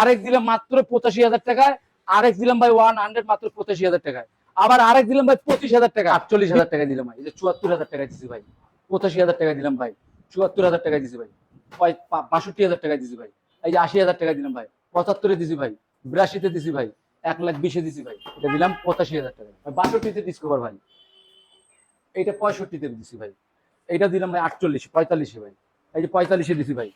আরেক দিলাম মাত্র পঁচাশি হাজার টাকায়, আরেক দিলাম ভাই ওয়ান হান্ড্রেড মাত্র পঁচাশি হাজার টাকায়। আবার আরেক দিলাম ভাই পঁচিশ হাজার টাকা আটচল্লিশ হাজার টাকা দিলাম ভাই। চুয়াত্তর হাজার টাকা দিছি ভাই। পঁচাশি হাজার টাকা দিলাম ভাই। চুয়াত্তর হাজার টাকা দিছি ভাই। বাষট্টি হাজার টাকা দিছি ভাই। এই যে আশি হাজার টাকা দিলাম ভাই। পঁচাত্তরে দিছি ভাই। বিরাশিতে দিছি ভাই। এক লাখ বিশে দিছি ভাই। এটা দিলাম পঁচাশি হাজার টাকা বাষট্টিতে ডিসকভার ভাই। এইটা পঁয়ষট্টিতে দিছি ভাই। এইটা দিলাম ভাই আটচল্লিশে, পঁয়তাল্লিশে ভাই। এই যে পঁয়তাল্লিশে দিছি ভাই।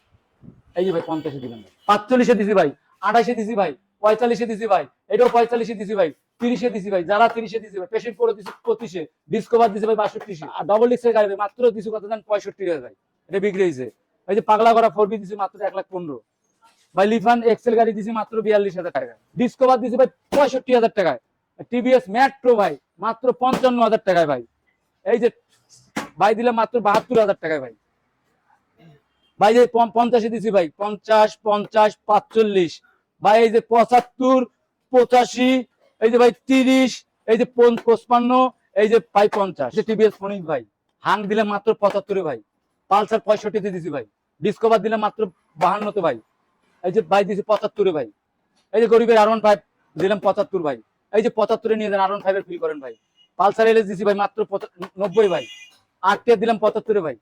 এই যে ভাই পঞ্চাশে দিলাম পাঁচচল্লিশে দিছি ভাই, আঠাশে দিছি ভাই, পঁয়তাল্লিশে দিছি ভাই, এটাও পঁয়তাল্লিশে দিছি ভাই, তিরিশে দিছি ভাই, যারা তিরিশে দিছি ভাই পেশেন্ট করে দিছি পঁচিশে ডিসকভার দিছি ভাই বাষট্টিশে, আর ডবল ডিক্সের গাড়ি মাত্র দিছি কত জান পঁয়ষট্টি ভাই এটা বিক্রি হয়েছে। এই যে পাগলা করা ফোর বি দিছি মাত্র এক লাখ পনেরো, ভাই লিফান এক্সেল গাড়ি দিছি মাত্র বিয়াল্লিশ হাজার টাকা ডিসকভার দিছি ভাই পঁয়ষট্টি হাজার টাকায় টিভিএস ম্যাট্রো ভাই, মাত্র পঞ্চান্ন হাজার টাকায় ভাই, এই যে ভাই দিলাম মাত্র বাহাত্তর হাজার টাকায় ভাই ভাই, যে পঞ্চাশে দিছি ভাই, পঞ্চাশ পঞ্চাশ, পাঁচচল্লিশ। ভাই, এই যে পঁচাত্তর, পঁচাশি, এই যে ভাই তিরিশ, এই যে পন- পঁচপান্ন, এই যে ভাই পঞ্চাশ। টিভিএস ফোনিক ভাই হাং দিলাম মাত্র পঁচাত্তরে ভাই। পালসার পঁয়ষট্টিতে দিছি ভাই। ডিসকভার দিলাম মাত্র বাহান্নতে ভাই। এই যে ভাই দিছি পঁচাত্তরে ভাই। এই যে গরিবের আর ওয়ান ফাইভ দিলাম পঁচাত্তর ভাই। এই যে পঁচাত্তরে নিয়ে যান আর ওয়ান ফাইভের ফিল করেন ভাই। পালসার এলএস দিছি ভাই মাত্র নব্বই ভাই। আটটা দিলাম পঁচাত্তরে ভাই।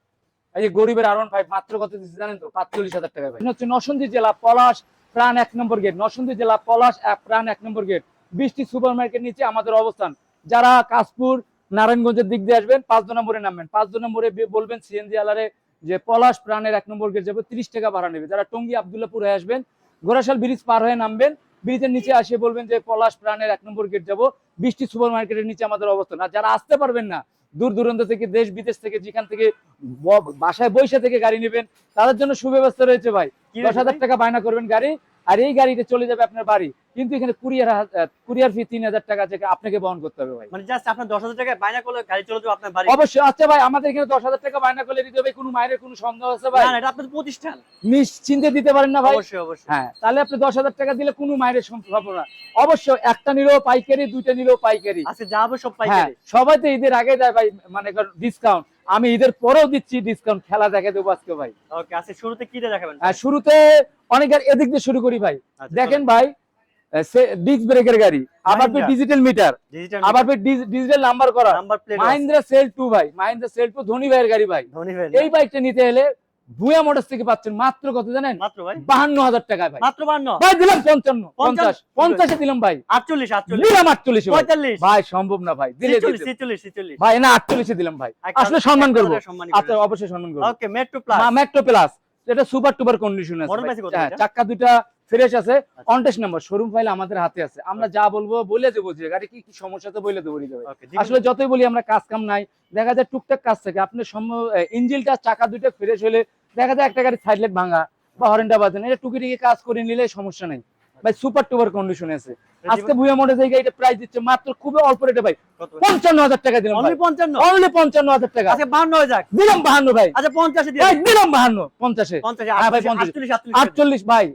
এই যে গরিবের আর ওয়ান ফাইভ মাত্র কত দিচ্ছি জানেন তো? পাঁচচল্লিশ হাজার টাকা ভাই। হচ্ছে জেলা পলাশ, প্রাণ এক নম্বর গেট। জেলা পলাশ প্রাণ এক number gate. Brishti super market নিচে আমাদের অবস্থান। যারা কাশপুর, নারায়ণগঞ্জের দিক দিয়ে আসবেন, পাঁচ নম্বরে নামবেন। পাঁচ নম্বরে বলবেন সিএনজি আলারে যে পলাশ প্রাণের এক নম্বর গেট যাবে, তিরিশ টাকা ভাড়া নেবে। যারা টঙ্গী আবদুল্লাপুর হয়ে আসবেন, গোরাশাল ব্রিজ পার হয়ে নামবেন, ব্রিজের নিচে আসে বলবেন যে পলাশ প্রাণের এক নম্বর গেট যাব। বৃষ্টি সুপার মার্কেটের নিচে আমাদের অবস্থান। আর যারা আসতে পারবেন না দূর দূরান্ত থেকে দেশ বিদেশ থেকে যেখান থেকে বাসায় বৈশা থেকে গাড়ি নেবেন তাদের জন্য সুব্যবস্থা রয়েছে ভাই। দশ হাজার টাকা বায়না করবেন গাড়ি। আর এই গাড়িটা চলে যাবে আপনার বাড়ি। কিন্তু এখানে কুরিয়ার কুরিয়ার ফি তিন হাজার টাকা থেকে আপনাকে বহন করতে হবে ভাই। মানে জাস্ট আপনার দশ হাজার টাকায় বায়না করলে গাড়ি চলে যাবে আপনার বাড়ি। অবশ্যই। আচ্ছা ভাই আমাদের এখানে দশ হাজার টাকা বায়না করলে দিতে হবে। কোনো মায়ের কোনো সন্দেহ আছে ভাই? এটা আপনার প্রতিষ্ঠান। নিশ্চিন্তে দিতে পারেন না ভাই? অবশ্যই অবশ্যই। হ্যাঁ তাহলে আপনি দশ হাজার টাকা দিলে কোনো মায়ের সম্ভব না। অবশ্যই একটা নিলেও পাইকারি দুইটা নিলেও পাইকারি। আচ্ছা যা হবে সব হ্যাঁ পাইকারি সবাই তো ঈদের আগে দেয় ভাই মানে ডিসকাউন্ট আমি ঈদের পরেও দিচ্ছি ডিসকাউন্ট খেলা দেখে দেবো আজকে ভাই। ওকে আজকে শুরুতে কি দেখাবেন? শুরুতে অনেক গাড়ি এদিক দিয়ে শুরু করি ভাই। আচ্ছা, দেখেন ভাই ডিস্ক ব্রেকের গাড়ি। আবার মাহিন্দ্রা। ডিজিটাল মিটার আবার ডিজিটাল নাম্বার করা। মাহিন্দ্রা সেল টু ভাই। মাহিন্দ্রা সেল টু ধনী ভাইয়ের গাড়ি ভাই। ভাই এই বাইকটা নিতে হলে ভুয়া মোটরস থেকে পাচ্ছেন মাত্র কত জানেন? মাত্র ভাই? বাহান্ন হাজার টাকায় ভাই। মাত্র বান্ন ভাই দিলাম পঞ্চান্ন। পঞ্চাশ। পঞ্চাশ। দিলাম ভাই। আটচল্লিশ আটচল্লিশ। দিলাম আটচল্লিশে। পঁয়তাল্লিশ। ভাই সম্ভব না ভাই। দিলে ছেচল্লিশ দিতে। ছেচল্লিশ ছেচল্লিশ। ভাই না আটচল্লিশে দিলাম ভাই। আসলে সম্মান করব। করে আচ্ছা অবশ্যই সম্মান করব। Okay metro plus metro plus এটা সুপার টুপার কন্ডিশন আছে? চাক্কা দুইটা ফ্রেশ আছে। আচ্ছা। অনটেস নাম্বার শোরুম ফাইল আমাদের হাতে আছে। আমরা যা বলব বলে দেবো যে গাড়ি কি কি সমস্যা তো বলে দেবো আসলে যতই বলি আমরা কাজ কাম নাই। দেখা যায় টুকটাক কাজ থাকে। আপনি ইঞ্জিনটা চাকা দুইটা ফ্রেশ হলে দেখা যায় একটা গাড়ি সাইড লাইট ভাঙা বা হরেন্ডা বাজেন এটা টুকি টুকি কাজ করে নিলে সমস্যা নেই। ভাই সুপার টুপার কন্ডিশন আছে। আজকে ভুয়া মডেল এই গাড়িটা প্রাইস দিচ্ছে মাত্র খুবই অল্প রেটে ভাই। পঞ্চান্ন হাজার টাকা দিলাম অনলি পঞ্চান্ন? অনলি পঞ্চান্ন হাজার টাকা। বান্ন হয়ে যাক। দিলাম বাহান্ন ভাই। আচ্ছা পঞ্চাশে ভাই দিলাম বাহান্ন পঞ্চাশে। হ্যাঁ আটচল্লিশ ভাই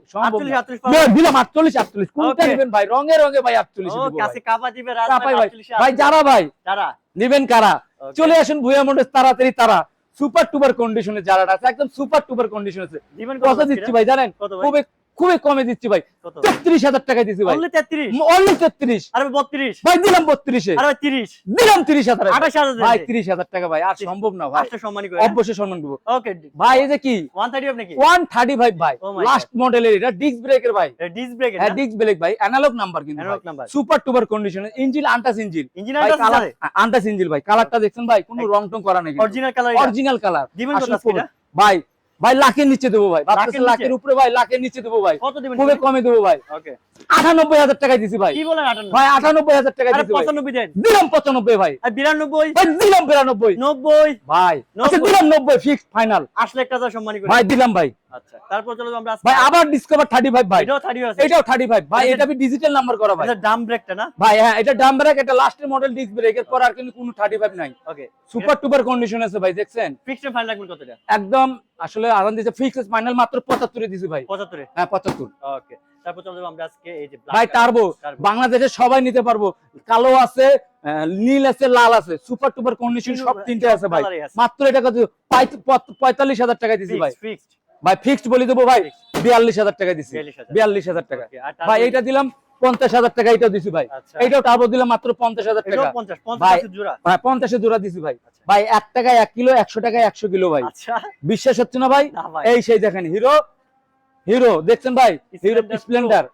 না। দিলাম আটচল্লিশ আটচল্লিশ কোনটা নেবেন ভাই? রঙে রঙে ভাই আটচল্লিশ ভাই। ভাই। যারা ভাই যারা? নিবেন কারা? চলে আসুন ভুয়া মন্ডস তাড়াতাড়ি তারা। সুপার টুপার কন্ডিশনে যারা আছে একদম সুপার টুপার কন্ডিশন আছে। কত দিচ্ছি ভাই জানেন? খুবই খুবই কমে দিচ্ছি ভাই। তেত্রিশ হাজার টাকা দিচ্ছি ভাই। অনলি তেত্রিশ? আরে বত্রিশ? ভাই দিলাম বত্রিশে। ভাই তিরিশ? দিলাম তিরিশ হাজার আঠাশ হাজার ভাই তিরিশ হাজার টাকা ভাই আর সম্ভব না ভাই। সম্মানী অবশ্যই সম্মান দেবো ওকে ভাই এই যে কি? ওয়ান থার্টি কি ওয়ান থার্টি ফাইভ ভাই Oh লাস্ট মডেলের এটা ডিস্ক ব্রেকের ভাই। ডিস ব্রেক হ্যাঁ ডিস্ক ব্রেক ভাই। অ্যানালগ নাম্বার কিন্তু number super টুপার condition engine untouched engine engine colour untouched engine ভাই কালারটা দেখছেন ভাই কোনো রং টং করা নেই অরিজিনাল কালার অরিজিনাল কালার? ভাই ভাই লাখের নিচে দেবো ভাই। লাখের উপরে ভাই লাখের নিচে দেবো ভাই। কত খুবই কমে দেবো ভাই। আটানব্বই হাজার টাকা দিছি ভাই। কি ভাই আটানব্বই হাজার টাকা দিছি পঁচানব্বই দিলাম পঁচানব্বই ভাই। বিরানব্বই? দিলাম বিরানব্বই। নব্বই? ভাই। আচ্ছা নব্বই। দিলাম নব্বই ফিক্স ফাইনাল আসলে একটা সম্মানী ভাই দিলাম ভাই। আচ্ছা তারপর চলো আমরা ভাই আবার ডিসকভার থার্টি ফাইভ ভাই। এটাও থার্টি আছে। এটাও থার্টি ফাইভ ভাই এটা- এটা ডিজিটাল নাম্বার করা ভাই। এটা ডাম ব্রেকটা না? ভাই হ্যাঁ এটা ডাম ব্রেক এটা লাস্টের মডেল ডিস্ক ব্রেক এর পর আর কিন্তু কোনো থার্টি ফাইভ নাই ওকে সুপার টুপার কন্ডিশন আছে ভাই দেখছেন? ফিক্সড ফাইন রাখবেন কতটা একদম আসলে আরাম দিয়েছে ফিক্স ফাইনাল মাত্র পঁচাত্তরে দিছি ভাই। পঁচাত্তরে? হ্যাঁ পঁচাত্তর। ওকে তারপর চলো আমরা আজকে এই যে ভাই টার্বো বাংলাদেশে সবাই নিতে পারব। কালো আছে নীল আছে লাল আছে। সুপার টুপার কন্ডিশন সব তিনটে আছে ভাই। মাত্র এটা কত পঁয়তাল্লিশ হাজার টাকা দিছি ভাই। fixed। ভাই ফিক্সড বলি দেবো ভাই বিয়াল্লিশ হাজার টাকা দিছি। বিয়াল্লিশ হাজার। টাকা ভাই এটা এইটা দিলাম পঞ্চাশ হাজার টাকা এটাও দিছি ভাই। এটাও এইটাও টার্বো দিলাম মাত্র পঞ্চাশ হাজার টাকা। এটাও 50 50 ভাই। ভাই পঞ্চাশে জোড়া দিছি ভাই। আচ্ছা। ভাই এক টাকায় এক কিলো একশো টাকা একশো কিলো ভাই। আচ্ছা। বিশ্বাস হচ্ছে না ভাই? এই সেই দেখেন হিরো হিরো দেখছেন ভাই? হিরো স্প্লেন্ডার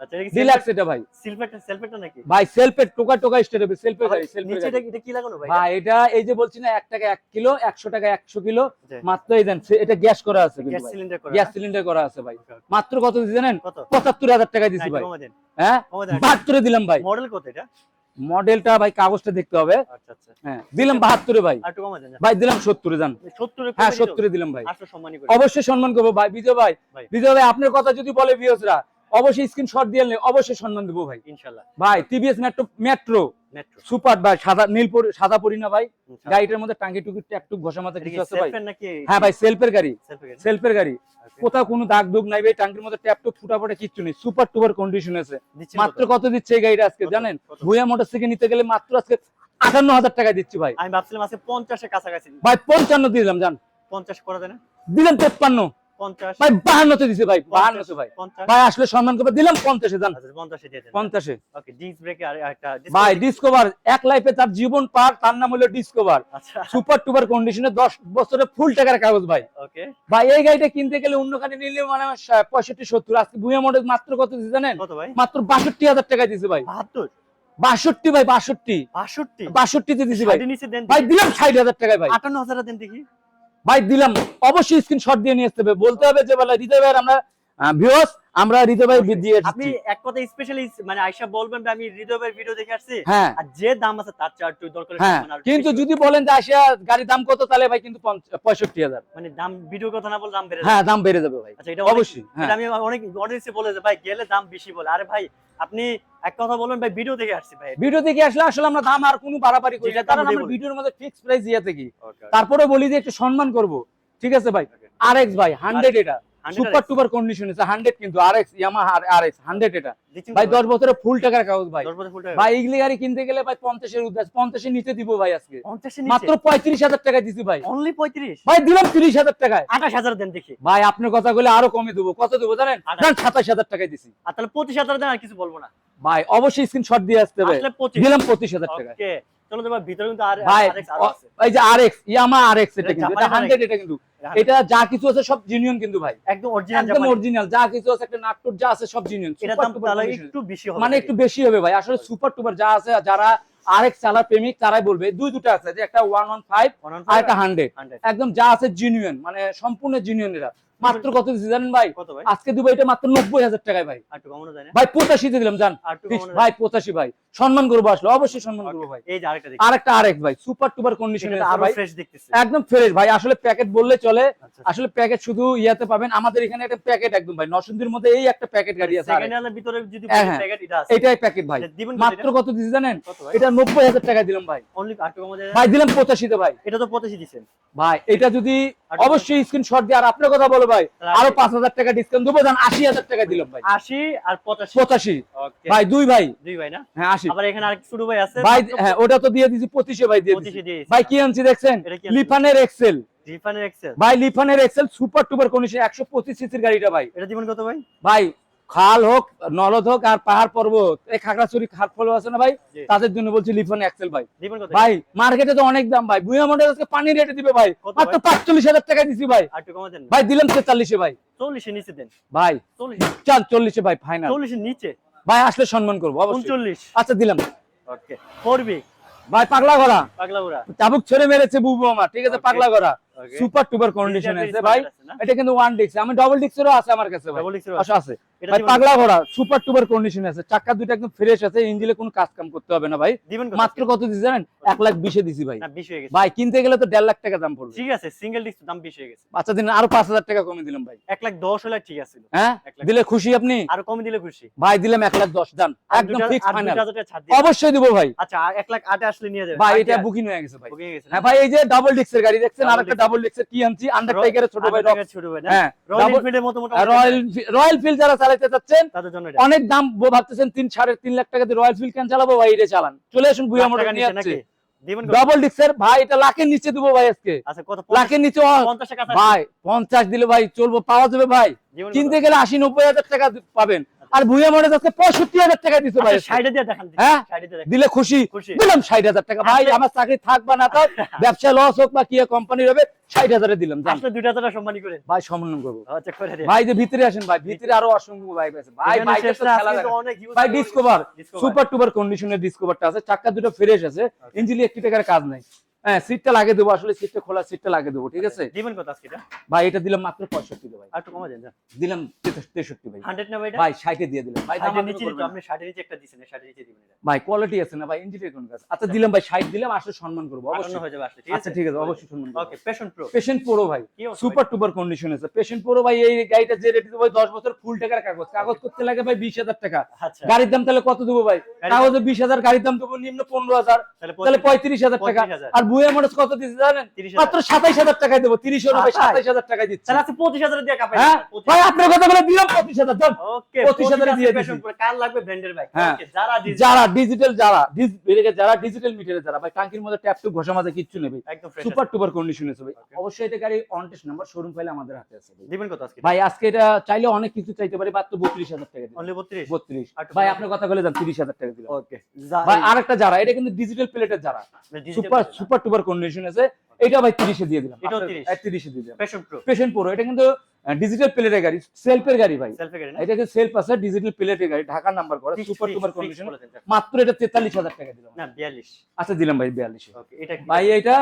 আচ্ছা এটা এটা ভাই। সেলফেটা সেলফেটা নাকি? ভাই সেলফের টোকা টোকা স্টেট হবে সেলফে গাড়ি সেলফে নিচে এটা এটা কি লাগানো ভাই? ভাই এটা এই যে বলছি না এক টাকা এক কিলো একশো টাকা একশো কিলো। মাত্র এই দেন এটা গ্যাস করা আছে গ্যাস সিলিন্ডার করা। গ্যাস সিলিন্ডার করা আছে ভাই। Okay, okay। মাত্র কত দিছি জানেন? কত? পঁচাত্তর হাজার টাকা দিছি ভাই। হ্যাঁ? কমা দেন। বাহাত্তরে দিলাম ভাই। মডেল কত এটা? মডেলটা ভাই কাগজটা দেখতে হবে। আচ্ছা আচ্ছা। হ্যাঁ দিলাম বাহাত্তরে ভাই। ভাই দিলাম সত্তরে যান হ্যাঁ সত্তরে দিলাম ভাই। অবশ্যই সম্মান করব ভাই বিজয় ভাই। বিজয় ভাই আপনার কথা যদি বলে ভিউসরা অবশ্যই স্ক্রিনশট দিয়ে নিলে অবশ্যই সম্মান দেবো ভাই। ইনশাআল্লাহ ভাই টিভিএস মেট্রো মেট্রো সুপার ভাই সাদা নীল পরি- সাদা পরি না ভাই। গাড়িটার মধ্যে টাঙ্কি টুকি ট্যাকটুক ঘষা মাথা কিছু আছে ভাই? হ্যাঁ ভাই সেলফের গাড়ি। সেলফের গাড়ি। কোথাও কোনো দাগ দুগ নাই ভাই টাঙ্কির মধ্যে ট্যাপ টুপ ফুটা ফুটা কিচ্ছু নেই। সুপার টুপার কন্ডিশন আছে। মাত্র কত দিচ্ছে এই গাড়িটা আজকে জানেন? ভুয়া মোটর থেকে নিতে গেলে মাত্র আজকে আটান্ন হাজার টাকা দিচ্ছি ভাই। আমি ভাবছিলাম আজকে 50 এর কাছাকাছি। ভাই পঞ্চান্ন দিলাম জান। 50 করে দেন দিলাম তেপ্পান্ন। 50 ভাই বাহান্নতে দিছে ভাই বাহান্নতে ভাই। ভাই আসলে সম্মান করবে দিলাম পঞ্চাশে জান। 50 এ দিয়ে দেন। পঞ্চাশে। ওকে ডিস্ক ব্রেকে আর একটা disc ভাই ডিসকভার এক লাইফে তার জীবন পার তার নাম হলো ডিসকভার সুপার টুপার কন্ডিশনে দশ বছরে ফুল টাকার কাগজ ভাই। ভাই এই গাড়িটা কিনতে গেলে অন্যখানে নিলে মানে পঁয়ষট্টি সত্তর আজকে ভুয়া মডেল মাত্র কত দিচ্ছে জানেন? মাত্র বাষট্টি হাজার টাকা দিছে ভাই। বাষট্টি ভাই বাষট্টি। 62 বাষট্টিতে দিছি ভাই। ভাই দিলাম ষাট হাজার টাকায় ভাই। 58000 দেন দেখি। ভাই, দিলাম। অবশ্যই স্ক্রিনশট দিয়ে নিয়ে আসতে হবে। বলতে হবে যে বলে হৃদয় ভাই আমরা ভিউস আমরা হৃদয় ভাই দিয়ে আপনি এক কথা স্পেশালি মানে আয়শা বলবেন আমি ভিডিও দেখে আসছি। হ্যাঁ। আর যে দাম আছে তার একটু দরকার হ্যাঁ কিন্তু যদি বলেন যে গাড়ির দাম কত তাহলে ভাই কিন্তু পঞ্চ- পঁয়ষট্টি হাজার। মানে দাম ভিডিও কথা না বলে দাম বেড়ে হ্যাঁ দাম বেড়ে যাবে ভাই। আচ্ছা এটা অবশ্যই, হ্যাঁ। আমি অনেক অডিয়েন্সে বলে যে ভাই গেলে দাম বেশি বলে। আরে ভাই আপনি এক কথা বলবেন ভাই ভিডিও দেখে আসছি ভাই। ভিডিও থেকে আসলে আসলে আমরা দাম আর কোনো বাড়াবাড়ি করি না। কারণ আমরা ভিডিওর মধ্যে ফিক্স প্রাইস দিয়ে থাকি। তারপরে বলি যে একটু সম্মান করব। ঠিক আছে ভাই? আর এক্স ভাই হান্ড্রেড এটা। সুপার টুপার কন্ডিশন আছে হান্ড্রেড কিন্তু R X Yamaha R X hundred এটা। ভাই দশ বছরে ফুল টাকার কাগজ ভাই। দশ বছর ফুল ভাই এগুলি গাড়ি কিনতে গেলে ভাই পঞ্চাশের উদ্দেশ পঞ্চাশের নিচে দিব ভাই আজকে। পঞ্চাশে মাত্র পঁয়ত্রিশ হাজার টাকা দিছি ভাই। অনলি পঁয়ত্রিশ? ভাই দিলাম তিরিশ হাজার টাকায়। আঠাশ হাজার দেন দেখি। ভাই আপনার কথা বলে আরও কমে দেবো। কত দেবো জানেন? জান সাতাশ হাজার টাকায় দিছি। আর তাহলে পঁচিশ হাজার দেন আর কিছু বলব না। ভাই অবশ্যই স্ক্রিনশট দিয়ে আসতে হবে। দিলাম পঁচিশ হাজার টাকা ওকে চলো ভিতরে কিন্তু আর এই যে ইয়ামা এটা কিন্তু এটা হান্ড্রেড এটা কিন্তু। এটা যা কিছু আছে সব জিনিয়ন কিন্তু ভাই। একদম অরিজিনাল একদম অরিজিনাল যা কিছু আছে একটা যা আছে সব জিনিয়ন এটা দাম তাহলে একটু বেশি হবে মানে একটু বেশি হবে ভাই। আসলে সুপার টুপার যা আছে যারা আরেক চালার প্রেমিক তারাই বলবে দুই দুটো আছে যে একটা ওয়ান ওয়ান ফাইভ আর একটা হান্ড্রেড একদম যা আছে জিনিয়ন মানে সম্পূর্ণ জিনিয়ন এরা। মাত্র কত দিচ্ছি জানেন ভাই? আজকে দিব এটা মাত্র নব্বই হাজার টাকায় ভাই। ভাই পঁচাশিতে দিলাম জান। ভাই পঁচাশি ভাই। সম্মান করব আসলে অবশ্যই সম্মান করব ভাই। আরেকটা আরেক ভাই সুপার টুপার কন্ডিশনে একদম ফ্রেশ ভাই। আসলে প্যাকেট বললে চলে। আচ্ছা। আসলে প্যাকেট শুধু ইয়াতে পাবেন। আমাদের এখানে একটা প্যাকেট একদম ভাই নরসিংদীর মধ্যে এই একটা প্যাকেট গাড়ি আছে হ্যাঁ, হ্যাঁ। এটাই প্যাকেট ভাই। এটা মাত্র কত দিছি জানেন? এটা নব্বই হাজার টাকা দিলাম ভাই? ভাই দিলাম পঁচাশিতে ভাই। এটা তো 85 দিবেন ভাই এটা যদি অবশ্যই স্ক্রিনশট দিয়ে। আর আপনার কথা বলো ভাই। আরও পাঁচ হাজার টাকা ডিসকাউন্ট দেবো আশি হাজার টাকা দিলাম ভাই। 80 আর 85 পঁচাশি। ভাই দুই ভাই। দুই ভাই না? হ্যাঁ আশি। আবার এখানে আরেক ছোট ভাই আছে। ভাই হ্যাঁ ওটা তো দিয়ে দিছি পঁচিশে ভাই দিয়ে দিছি ভাই কি আনছি দেখছেন? লিফানের এক্সেল লিফানের এক্সেল ভাই লিফানের এক্সেল সুপার টুপার কন্ডিশন একশো পঁচিশ সিসির গাড়িটা ভাই। এটা জীবন কত ভাই? ভাই খাল হোক নলদ হোক আর পাহাড় পর্বত এই খাগড়াছড়ি খাট ফলো আছে না ভাই? তাদের জন্য বলছি লিফান এক্সেল ভাই। ভাই মার্কেটে তো অনেক দাম ভাই। বুয়া মডেল আজকে পানি রেটে দিবে ভাই। মাত্র পাঁচচল্লিশ হাজার টাকা দিছি ভাই। ভাই দিলাম তেতাল্লিশে ভাই। 40 এর নিচে দেন। ভাই 40 চাল চল্লিশে ভাই ফাইনাল 40 এর নিচে। ভাই আসলে সম্মান করব 39 আচ্ছা দিলাম। ওকে 4B ভাই পাগলা ঘোড়া। পাগলা উড়া চাবুক ছেড়ে মেরেছে বুবু আমার ঠিক আছে পাগলা ঘোড়া। সুপার টুপার কন্ডিশন আছে ভাই। এটা কিন্তু ওয়ান ডিক্স আমি ডবল ডিক্সেরও আছে আমার কাছে ভাই। ডাবল আচ্ছা আছে। ভাই পাগলা ঘোড়া সুপার টুপার কন্ডিশন আছে। চাকা দুটো একদম ফ্রেশ আছে ইঞ্জিনে কোনো কাজ কাম করতে হবে না ভাই। মাত্র কত দিছি জানেন? এক লাখ বিশে দিছি ভাই। না 20 হয়ে গেছে। ভাই কিনতে গেলে তো দেড় লাখ টাকা দাম পড়বে। ঠিক আছে সিঙ্গেল ডিস্ক দাম 20 হয়ে গেছে। বাচ্চা দিন আরও পাঁচ হাজার টাকা কমে দিলাম ভাই। 1 লাখ 10 হলে ঠিক আছে। হ্যাঁ? দিলে খুশি আপনি? আর কম দিলে খুশি। ভাই দিলাম এক লাখ দশ দান একদম ফিক্স ফাইনাল 2000 টাকা ছাড় দিয়ে অবশ্যই দিব ভাই। আচ্ছা আর 1 লাখ 8 আসলে নিয়ে যাবে ভাই এটা বুকিং হয়ে গেছে ভাই। বুকিং হয়ে গেছে হ্যাঁ ভাই এই যে ডাবল ডিক্সের গাড়ি দেখছেন Double আর একটা disc। ডাবল ডিক্সের কি আনছি? আন্ডারটেকারের ছোট ভাই ছোট ভাই হ্যাঁ রয়্যাল রয়্যাল রয়্যাল ফিল্ড যারা চালাতে চাচ্ছেন তাদের জন্য অনেক দাম ভাবতেছেন তিন সাড়ে তিন লাখ টাকা দিয়ে রয়্যাল ফিল্ড কেন চালাবো? ভাই এটা চালান। চলে আসুন বুয়া মোটর নিয়ে যাচ্ছে? ডবল ডিক্সের ভাই এটা লাখের নিচে দেবো ভাই আজকে। আচ্ছা কত? লাখের নিচে ভাই পঞ্চাশ দিলে ভাই চলবো পাওয়া যাবে ভাই। কিনতে গেলে আশি নব্বই হাজার টাকা পাবেন। আর ভুয়া মডেল আজকে পঁয়ষট্টি হাজার টাকা দিতে ভাই। আচ্ছা, সাইডে দিয়ে দেখান হ্যাঁ? দিলে খুশি। দিলাম ষাট হাজার টাকা। ভাই আমার চাকরি থাক বা না থাক ব্যবসা লস হোক বা কি কোম্পানির হবে ষাট হাজারে দিলাম। সম্মানী ভাই সম্মান করব। আচ্ছা ভাই যে ভিতরে আসেন ভাই ভিতরে আরও অসংখ্য বাইক আছে। ভাই ভাই huge ডিসকভার সুপার টুপার কন্ডিশনের ডিসকভারটা আছে। চাক্কা দুটো ফ্রেশ আছে। ইঞ্জিলি একটি টাকার কাজ নাই। হ্যাঁ সিটটা লাগিয়ে দেবো। আসলে সিটটা খোলা সিটটা লাগিয়ে দেবো ঠিক আছে? দিবেন কত আজকে ভাই এটা দিলাম মাত্র পঁয়ষট্টি ভাই। একটু কমা দেন দিলাম তেষ- তেষট্টি ভাই। 100 না ভাই ভাই দিয়ে দিলাম। ভাই দাম আপনি নিচে একটা দিছেন ষাটের নিচে দিবেন ভাই কোয়ালিটি আছে না ভাই? ইঞ্জিনিয়ার কোন কাজ? আচ্ছা দিলাম ভাই ষাট দিলাম আসলে সম্মান করব অবশ্যই। হয়ে যাবে আসলে ঠিক আছে? আচ্ছা ঠিক আছে অবশ্যই সম্মান করব। Okay Passion Pro Passion Pro ভাই সুপার টুপার কন্ডিশন আছে। পেশেন্ট প্রো ভাই এই গাড়িটা যে রেট দেবো দশ বছর ফুল টাকার কাগজ। কাগজ করতে লাগে ভাই বিশ হাজার টাকা। আচ্ছা। গাড়ির দাম তাহলে কত দেবো ভাই? কাগজে বিশ হাজার গাড়ির দাম দেবো নিম্ন পনেরো হাজার। তাহলে তাহলে পঁয়ত্রিশ হাজার টাকা। আর বুয়ে মোটরস কত দিচ্ছে জানেন? মাত্র সাতাইশ হাজার টাকায় দেবো তিরিশ ভাই 27,000 সাতাইশ হাজার টাকায় দিচ্ছে। তাহলে আজকে 25000 দিয়ে কাপাই হ্যাঁ? ভাই আপনার কথা বলে দিলাম পঁচিশ হাজার দাম ওকে 25,000 দিয়ে প্যাশন কার লাগবে? ব্র্যান্ডের বাইক হ্যাঁ। যারা যারা ডিজিটাল যারা যারা ডিজিটাল মিটারে যারা ভাই টাঙ্কির মধ্যে ট্যাপ টুপ ঘষা মাজা কিচ্ছু নেবে সুপার টুপার কন্ডিশন আছে। ভাই। অবশ্যই এটা গাড়ি অন টেস্ট নাম্বার শোরুম ফাইলে আমাদের হাতে আছে ভাই। দিবেন কত আজকে? ভাই আজকে এটা চাইলে অনেক কিছু চাইতে পারি মাত্র বত্রিশ হাজার টাকা অনলি 32 বত্রিশ? ভাই আপনার কথা বলে যান তিরিশ হাজার টাকা দিলাম। ওকে ভাই আরেকটা যারা এটা কিন্তু ডিজিটাল প্লেটের যারা। সুপার সুপার টুপার কন্ডিশন আছে। এটা ভাই তিরিশে দিয়ে দিলাম। এটাও আপনার- 30 হ্যাঁ, তিরিশে দিয়ে দিলাম। পেশেন্ট প্রো এটা কিন্তু ডিজিটাল প্লেটের গাড়ি সেলফের গাড়ি ভাই। এটা কিন্তু সেলফ আছে ডিজিটাল প্লেটের গাড়ি ঢাকা নাম্বার করা সুপার টুপার কন্ডিশন। মাত্র এটা তেতাল্লিশ হাজার টাকা দিলাম। না 42 আচ্ছা দিলাম ভাই বিয়াল্লিশে। ওকে এটা ভাই এটা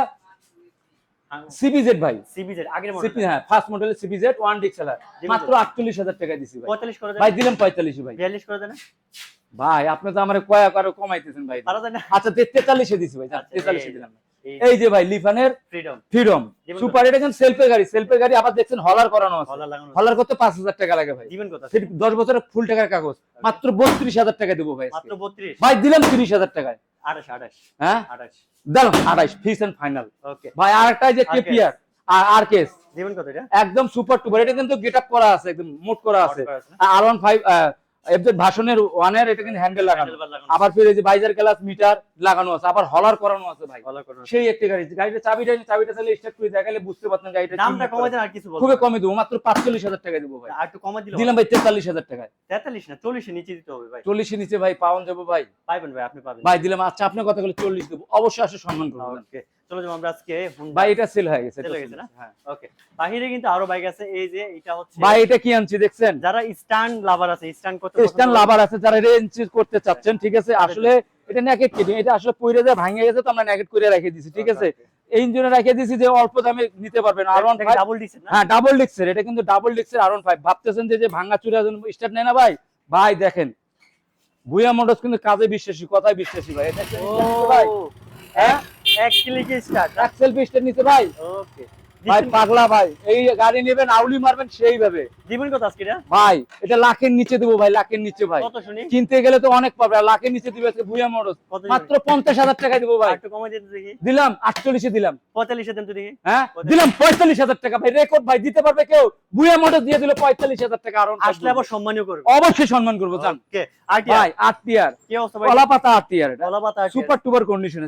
সিবিজেড ভাই। সিবিজেড আগের মডেল হ্যাঁ ফার্স্ট মডেলের সিবিজেড ওয়ান ডিক্সেলার মাত্র আটচল্লিশ হাজার টাকা দিছি ভাই। 45 করে দেন। ভাই দিলাম পঁয়তাল্লিশে ভাই। 42 করে দেন। ভাই আপনি তো আমার কয়া কারও কমাইতেছেন ভাই। আচ্ছা তেতাল্লিশে দিছি ভাই আচ্ছা, তেতাল্লিশে দিলাম। এই যে ভাই লিফানের ফ্রিডম ফ্রিডম সুপার এটা কিন্তু সেলফের গাড়ি সেলফের গাড়ি আবার দেখছেন হলার করানো আছে। হলার করতে পাঁচ হাজার টাকা লাগে ভাই। দিবেন? সেটি দশ বছরের ফুল টাকার কাগজ। মাত্র বত্রিশ হাজার টাকা দেবো ভাই মাত্র 32 ভাই দিলাম তিরিশ হাজার টাকায়। 28 28 হ্যাঁ? 28 দিলাম আঠাইশ ফিস এন্ড ফাইনাল ওকে ভাই আর একটা যে কেপিআর আর আর কেস দিবেন এটা? একদম সুপার টুপার এটা কিন্তু গেট আপ করা আছে একদম মোট করা আছে। আর ওয়ান ফাইভ এফজেড ভাষণের ওয়ানের এটা কিন্তু হ্যান্ডেল লাগানো। আবার ফিরে যে বাইজার গ্লাস মিটার লাগানো আছে আবার হলার করানো আছে ভাই। সেই একটি গাড়ি গাড়িটা চাবিটা স্টার্ট করে দেখালে বুঝতে পারতেন গাড়িটা দামটা কি কমাই দেন আর কিছু বলবেন খুবই কমে দেবো মাত্র পাঁচচল্লিশ হাজার টাকা দেবো ভাই। আর একটু কমাই দিলে দিলাম ভাই তেতাল্লিশ হাজার টাকায়। 43 না 40 এর নিচে দিতে হবে ভাই। চল্লিশের নিচে ভাই পাওয়ান যাব ভাই। পাইবেন ভাই আপনি পাবেন। ভাই দিলাম আচ্ছা আপনার কথা বলে চল্লিশ দেবো। অবশ্যই আসলে সম্মান করব ওকে। চলো যাব আমরা আজকে ভাই এটা সেল হয়ে গেছে না? হ্যাঁ। ওকে বাহিরে কিন্তু আরও বাইক আছে এই যে এটা হচ্ছে ভাই এটা কি আনছি দেখছেন? যারা স্ট্যান্ড লাভার আছে স্ট্যান্ড করতে স্ট্যান্ড লাভার আছে যারা রেঞ্জ করতে চাচ্ছেন ঠিক আছে? আসলে এটা নেকেট কিডিং এটা আসলে পইরে যায় ভাঙে গেছে তো আমরা নেকেট করে রেখে দিছি ঠিক আছে? এই ইঞ্জিনে রেখে দিছি যে অল্প দামে নিতে পারবেন আর ওয়ান ফাইভ ডাবল ডিসের না? হ্যাঁ ডাবল ডিক্সের এটা কিন্তু ডাবল ডিক্সের আর ওয়ান ফাইভ ভাবতেছেন যে যে ভাঙা চুরা স্টার্ট নেয় না ভাই? ভাই দেখেন বুয়া মোটরস কিন্তু কাজে বিশ্বাসী কথায় বিশ্বাসী ভাই। এটা ভাই হ্যাঁ? এক ক্লিকে স্টার্ট এক সেলফি স্টার্ট নিতে ভাই। ওকে ভাই পাগলা ভাই। এই গাড়ি নেবেন আউলি মারবেন সেইভাবে। দিবেন কত আজকে ভাই এটা লাখের নিচে দেবো ভাই লাখের নিচে ভাই। কত শুনি? কিনতে গেলে তো অনেক পাবে লাখের নিচে দিবে আজকে ভুয়া মোটরস। কত মাত্র পঞ্চাশ হাজার টাকা দিব ভাই। একটু কমাই দিতে দেখি। দিলাম আটচল্লিশে দিলাম। 45 এ দেন তো দেখি। হ্যাঁ? দিলাম পঁয়তাল্লিশ হাজার টাকা ভাই রেকর্ড ভাই দিতে পারবে কেউ? বুয়া মোটর দিয়ে দিল পঁয়তাল্লিশ হাজার টাকা আর আসলে আবার সম্মানীয় করবে। অবশ্যই সম্মান করব জান। ভাই আট টিয়ার কলা পাতা আট টিয়ার সুপার টুপার কন্ডিশনে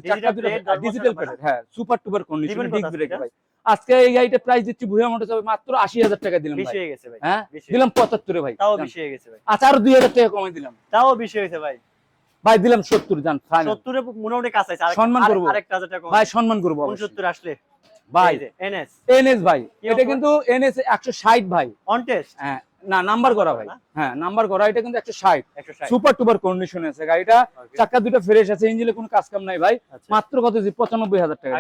ডিজিটাল হ্যাঁ সুপার টুপার কন্ডিশনে? ভাই। আজকে এই গাড়িটা প্রাইস দিচ্ছি ভুয়া মোটর হবে মাত্র আশি হাজার টাকা দিলাম বেশি হয়ে গেছে ভাই হ্যাঁ? দিলাম পঁচাত্তরে ভাই তাও বেশি হয়ে গেছে ভাই। আচ্ছা আরও দুই হাজার টাকা কমাই দিলাম। তাও বেশি হয়েছে ভাই। ভাই দিলাম সত্তর জান ফাইনাল 70 এ মোটামুটি কাছে আছে। সম্মান করব। কম ভাই সম্মান করব। 69 আসলে। ভাই এনএস এনএস ভাই এটা? কিন্তু এনএস একশো ষাট ভাই। অন টেস্ট হ্যাঁ না নাম্বার করা ভাই। হ্যাঁ নাম্বার করা এটা কিন্তু একশো ষাট। সুপার টুপার কন্ডিশন আছে গাড়িটা. চাক্কা দুটো ফ্রেশ আছে ইঞ্জিনে কোনো কাজ কাম নাই ভাই। আচ্ছা। মাত্র কত পঁচানব্বই হাজার টাকা